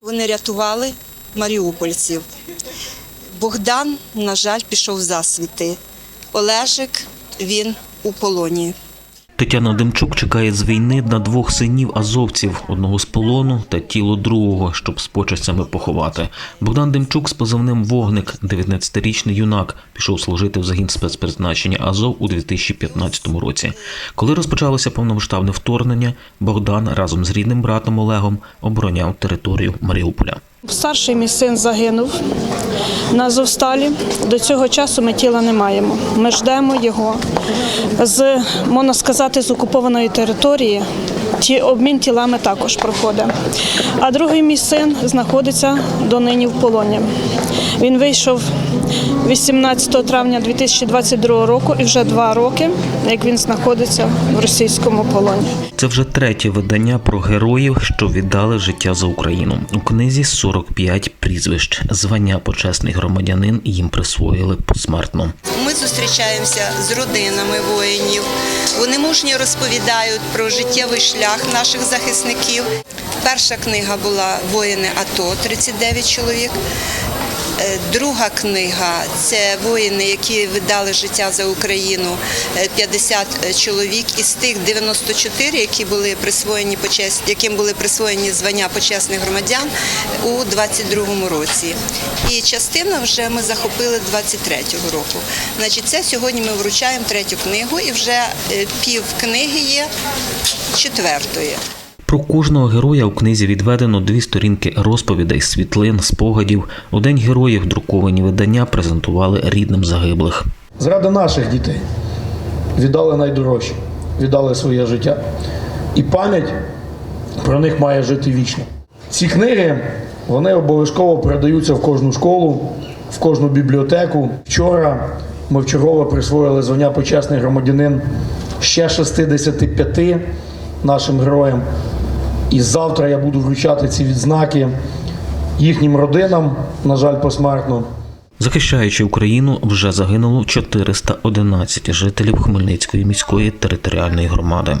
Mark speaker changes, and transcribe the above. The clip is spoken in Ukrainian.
Speaker 1: Вони рятували маріупольців. Богдан, на жаль, пішов засвіти. Олежик він у полоні.
Speaker 2: Тетяна Демчук чекає з війни на двох синів азовців, одного з полону та тіло другого, щоб з почестями поховати. Богдан Демчук з позивним Вогник, 19-річний юнак, пішов служити в загін спецпризначення Азов у 2015 році. Коли розпочалося повномасштабне вторгнення, Богдан разом з рідним братом Олегом обороняв територію Маріуполя.
Speaker 3: Старший мій син загинув на Азовсталі. До цього часу ми тіла не маємо. Ми ждемо його з, можна сказати, з окупованої території. Ті обмін тілами також проходить. А другий мій син знаходиться донині в полоні. Він вийшов 18 травня 2022 року і вже два роки, як він знаходиться в російському полоні.
Speaker 2: Це вже третє видання про героїв, що віддали життя за Україну. У книзі 45 прізвищ. Звання почесний громадянин їм присвоїли посмертно.
Speaker 1: Ми зустрічаємося з родинами воїнів. Вони мужньо розповідають про життєвий шлях наших захисників. Перша книга була Воїни АТО 39 чоловік. Е, Друга книга це воїни, які віддали життя за Україну е, 50 чоловік. Із тих 94, які були присвоєні почес- яким були присвоєні звання почесних громадян у 22-му році. І частину вже ми захопили 23-го року. Значить, це сьогодні ми вручаємо третю книгу, і вже е, пів книги є четвертої.
Speaker 2: Про кожного героя у книзі відведено дві сторінки розповідей, світлин, спогадів. У день героїв друковані видання презентували рідним загиблих.
Speaker 4: Заради наших дітей віддали найдорожче, віддали своє життя. І пам'ять про них має жити вічно. Ці книги вони обов'язково передаються в кожну школу, в кожну бібліотеку. Вчора ми вчергово присвоїли звання почесний громадянин ще 65 нашим героям. І завтра я буду вручати ці відзнаки їхнім родинам, на жаль, посмертно.
Speaker 2: Захищаючи Україну, вже загинуло 411 жителів Хмельницької міської територіальної громади.